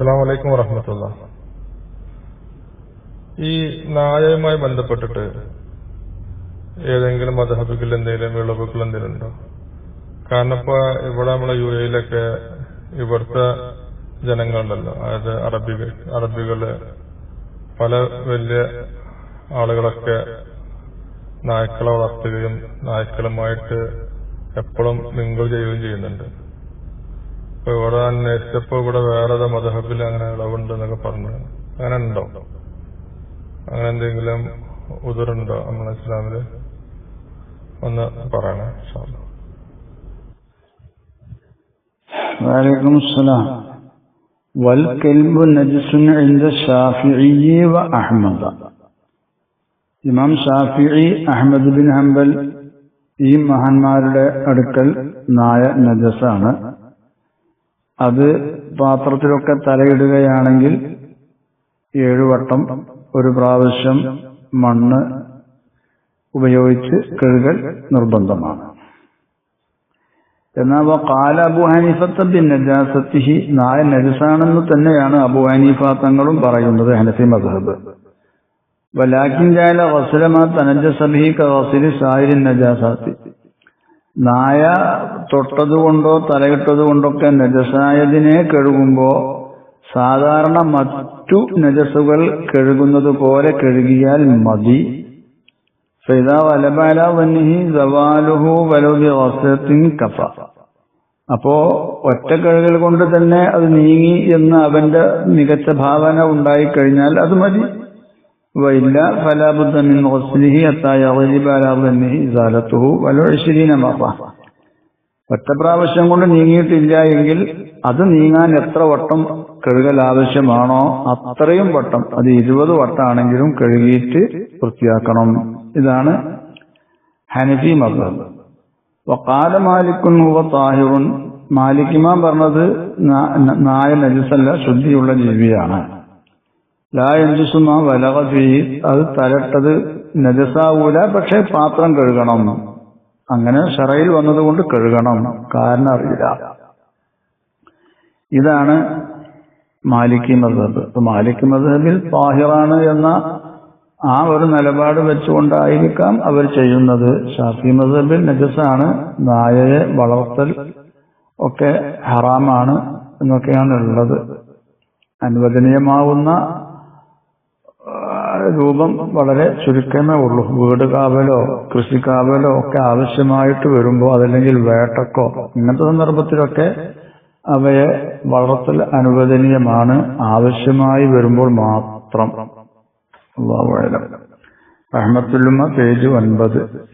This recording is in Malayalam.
അസ്സാം വലൈക്കും വറഹമത്തുള്ള ഈ നായയുമായി ബന്ധപ്പെട്ടിട്ട് ഏതെങ്കിലും മതഹബുകൾ എന്തെങ്കിലും വിളവുകൾ എന്തെങ്കിലും ഉണ്ടോ? കാരണം ഇപ്പൊ ഇവിടെ നമ്മളെ യു എയിലൊക്കെ ഇവിടുത്തെ ജനങ്ങളുണ്ടല്ലോ. അതായത് അറബികൾ അറബികൾ പല വലിയ ആളുകളൊക്കെ നായ്ക്കളെ വളർത്തുകയും നായ്ക്കളുമായിട്ട് എപ്പോഴും മിങ്കിൾ ചെയ്യുകയും ചെയ്യുന്നുണ്ട്. ഇപ്പൊ ഇവിടെ അന്വേഷിച്ചപ്പോ ഇവിടെ വേറെ മതഹബിൽ അങ്ങനെ ഇളവുണ്ട് എന്നൊക്കെ പറഞ്ഞു അങ്ങനെ ഉണ്ടോ അങ്ങനെ എന്തെങ്കിലും ഉതിറുണ്ടോ നമ്മുടെ ഇസ്ലാമില് ഒന്ന് പറയണേ ഇൻഷാ അല്ലാ. وعليكم السلام والكلب نجس عند الشافعي وأحمد ഇമാം ഷാഫിഇ അഹമ്മദ് ബിൻ ഹംബൽ ഈ മഹാന്മാരുടെ അടുക്കൽ നായ നജസാണ് അത് പാത്രത്തിലൊക്കെ തലയിടുകയാണെങ്കിൽ ഏഴുവട്ടം ഒരു പ്രാവശ്യം മണ്ണ് ഉപയോഗിച്ച് കഴുകൽ നിർബന്ധമാണ്. എന്നാൽ കാല അബു ഹനീഫത്ത ബിൻ നജാസത്തിഹി നായ നജസാണെന്ന് തന്നെയാണ് അബു ഹനീഫ തങ്ങളും പറയുന്നത് ഹനഫി മസഹബ് വലാക്കിൻ ജാല വസലമാ തനജസബിഹി കസിലി സായിരി നജാസാത്തി. നായ തൊട്ടതുകൊണ്ടോ തലയിട്ടതുകൊണ്ടൊക്കെ നജസായതിനെ കഴുകുമ്പോൾ സാധാരണ മറ്റു നജസുകൾ കഴുകുന്നത് പോലെ കഴുകിയാൽ മതി. വന്നിഹി കഫ. അപ്പോ ഒറ്റ കഴുകൽ കൊണ്ട് തന്നെ അത് നീങ്ങി എന്ന് അവന്റെ മികച്ച ഭാവന ഉണ്ടായിക്കഴിഞ്ഞാൽ അത് മതി. വയില്ല ഫലാബുദ്ധമിൻ മിൻ ഗസ്ലിഹി ഹത്താ യഗ്ലിബ അലാ ദന്നിഹി ഇസാലത്തുഹു വലോ 20 മറ ഒറ്റ പ്രാവശ്യം കൊണ്ട് നീങ്ങിയിട്ടില്ല എങ്കിൽ അത് നീങ്ങാൻ എത്ര വട്ടം കഴുകൽ ആവശ്യമാണോ അത്രയും വട്ടം അത് ഇരുപത് വട്ടാണെങ്കിലും കഴുകിയിട്ട് വൃത്തിയാക്കണം. ഇതാണ് ഹനഫി മതം വക്കാല മാലിക്കുൻ ഹുവ താഹിറുൻ. പറഞ്ഞത് നായ നജസല്ല ശുദ്ധിയുള്ള ജീവിയാണ്. ലാ എഞ്ചുസുമ വലകഫി അത് തലട്ടത് നജസാവൂല പക്ഷെ പാത്രം കഴുകണം. അങ്ങനെ ഷറയിൽ വന്നതുകൊണ്ട് കഴുകണം. കാരണം അറിയില്ല. ഇതാണ് മാലിക്കി മദ്ഹബ്. അപ്പൊ മാലിക്കി മദ്ഹബിൽ പാഹിറാണ് എന്ന ആ ഒരു നിലപാട് വെച്ചുകൊണ്ടായിരിക്കാം അവർ ചെയ്യുന്നത്. ഷാഫി മദ്ഹബിൽ നജസാണ്. നായയെ വളർത്തൽ ഒക്കെ ഹറാമാണ് എന്നൊക്കെയാണ് ഉള്ളത് അനുവദനീയമാവുന്ന രൂപം വളരെ ചുരുക്കമേ ഉള്ളൂ. വീട് കാവലോ കൃഷിക്കാവലോ ഒക്കെ ആവശ്യമായിട്ട് വരുമ്പോൾ അതല്ലെങ്കിൽ വേട്ടക്കോ ഇങ്ങനത്തെ സന്ദർഭത്തിലൊക്കെ അവയെ വളർത്തൽ അനുവദനീയമാണ്. ആവശ്യമായി വരുമ്പോൾ മാത്രം. അള്ളാഹു അഹമ്മത്തുല്ലുമ പേജ് ഒൻപത്.